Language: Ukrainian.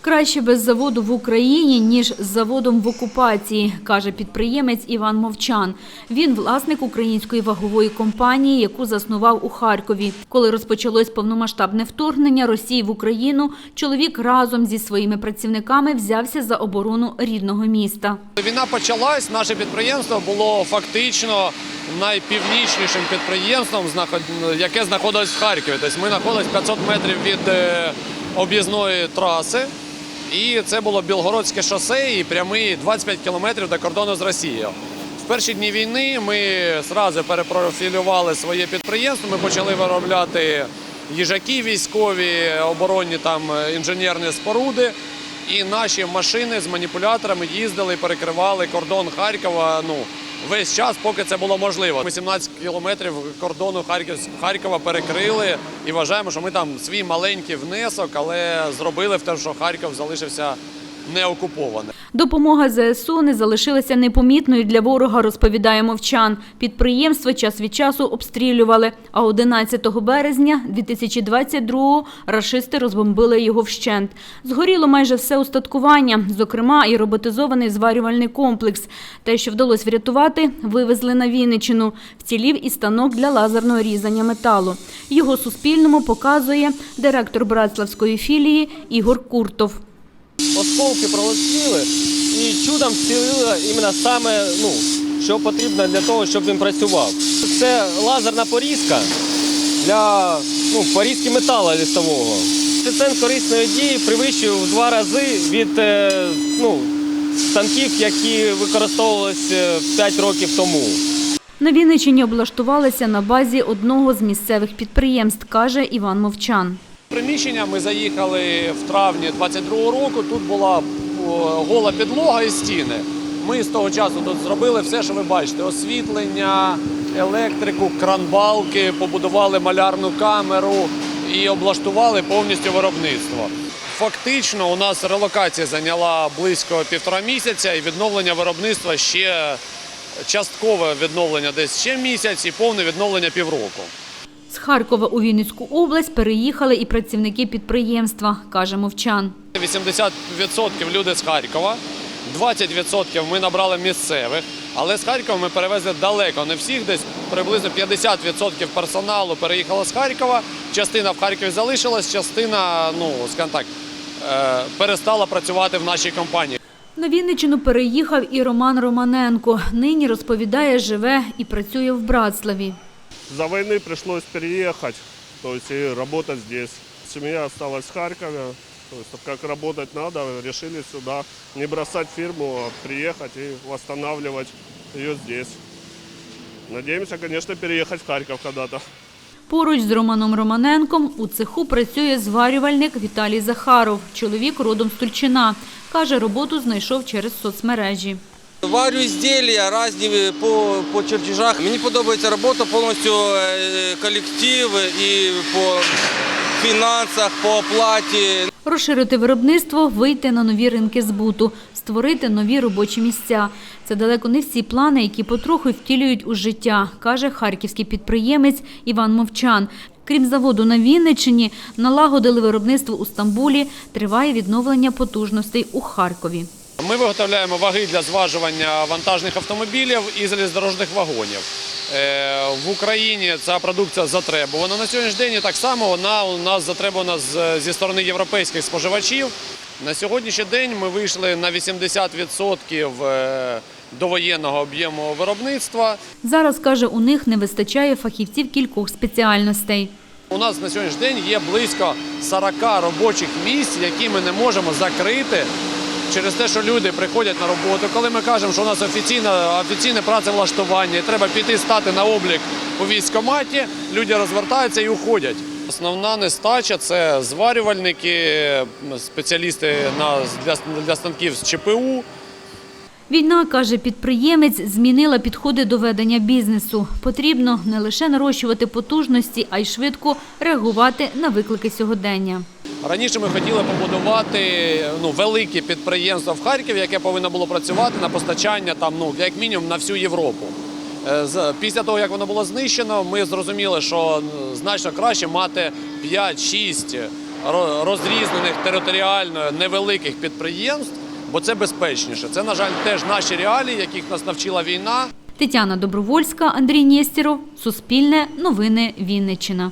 Краще без заводу в Україні, ніж з заводом в окупації, каже підприємець Іван Мовчан. Він власник української вагової компанії, яку заснував у Харкові. Коли розпочалось повномасштабне вторгнення Росії в Україну, чоловік разом зі своїми працівниками взявся за оборону рідного міста. Війна почалась. Наше підприємство було фактично найпівнічнішим підприємством, яке знаходилось в Харкові. Тобто ми знаходились 500 метрів від е, об'їзної траси. І це було Білгородське шосе і прямий 25 кілометрів до кордону з Росією. В перші дні війни ми одразу перепрофілювали своє підприємство. Ми почали виробляти їжаки військові, оборонні там е, інженерні споруди. І наші машини з маніпуляторами їздили перекривали кордон Харкова. Ну весь час, поки це було можливо. Ми 17 кілометрів кордону Харкова перекрили і вважаємо, що ми там свій маленький внесок, але зробили в те, що Харків залишився неокупованим. Допомога ЗСУ не залишилася непомітною для ворога, розповідає мовчан. Підприємство час від часу обстрілювали, а 11 березня 2022-го рашисти розбомбили його вщент. Згоріло майже все устаткування, зокрема і роботизований зварювальний комплекс. Те, що вдалося врятувати, вивезли на Вінниччину. Вцілів і станок для лазерного різання металу. Його Суспільному показує директор Братславської філії Ігор Куртов. Осколки пролетіли і чудом вцілили іменно саме, ну, що потрібно для того, щоб він працював. Це лазерна порізка для ну, порізки металу листового. Коефіцієнт корисної дії перевищує в два рази від е, ну, станків, які використовувалися 5 років тому. На Вінниччині облаштувалися на базі одного з місцевих підприємств, каже Іван Мовчан. Приміщення ми заїхали в травні 22-го року. Тут була гола підлога і стіни. Ми з того часу тут зробили все, що ви бачите: освітлення, електрику, кранбалки, побудували малярну камеру і облаштували повністю виробництво. Фактично, у нас релокація зайняла близько півтора місяця, і відновлення виробництва ще часткове відновлення десь ще місяць, і повне відновлення півроку. З Харкова у Вінницьку область переїхали і працівники підприємства, каже Мовчан. 80% люди з Харкова, 20% ми набрали місцевих, але з Харкова ми перевезли далеко. Не всіх, десь приблизно 50% персоналу переїхало з Харкова. Частина в Харкові залишилась, частина, ну скажімо так, е, перестала працювати в нашій компанії. На Вінниччину переїхав і Роман Романенко. Нині розповідає, живе і працює в Братславі. За войны пришлось переехать, то есть и работать здесь. Семья осталась в Харькове, то есть как работать надо, решили сюда не бросать фирму, а приехать и восстанавливать ее здесь. Надеемся, конечно, переехать в Харьков когда-то. Поруч з Романом Романенком у цеху працює зварювальник Віталій Захаров. Чоловік родом з Тульчина. Каже, роботу знайшов через соцмережі. Варю изделия різні по, по чертежах. Мені подобається робота повністю е, колектив і по фінансах, по оплаті. Розширити виробництво, вийти на нові ринки збуту, створити нові робочі місця. Це далеко не всі плани, які потроху втілюють у життя, каже харківський підприємець Іван Мовчан. Крім заводу на Вінниччині, налагодили виробництво у Стамбулі, триває відновлення потужностей у Харкові. Ми виготовляємо ваги для зважування вантажних автомобілів і залізнодорожних вагонів. Е, В Україні ця продукція затребувана на сьогоднішній день. І так само вона у нас затребувана зі сторони європейських споживачів. На сьогоднішній день ми вийшли на 80% е, довоєнного об'єму виробництва. Зараз, каже, у них не вистачає фахівців кількох спеціальностей. У нас на сьогоднішній день є близько 40 робочих місць, які ми не можемо закрити через те, що люди приходять на роботу. Коли ми кажемо, що у нас офіційне, офіційне працевлаштування, і треба піти стати на облік у військкоматі, люди розвертаються і уходять. Основна нестача це зварювальники, спеціалісти на, для, для станків з ЧПУ. Війна, каже підприємець, змінила підходи до ведення бізнесу. Потрібно не лише нарощувати потужності, а й швидко реагувати на виклики сьогодення. Раніше ми хотіли побудувати ну, велике підприємство в Харкові, яке повинно було працювати на постачання там, ну, як мінімум на всю Європу. Е, Після того, як воно було знищено, ми зрозуміли, що значно краще мати 5-6 ро- розрізнених територіально невеликих підприємств, бо це безпечніше. Це, на жаль, теж наші реалії, яких нас навчила війна. Тетяна Добровольська, Андрій Нєстєров, Суспільне, Новини Вінниччина.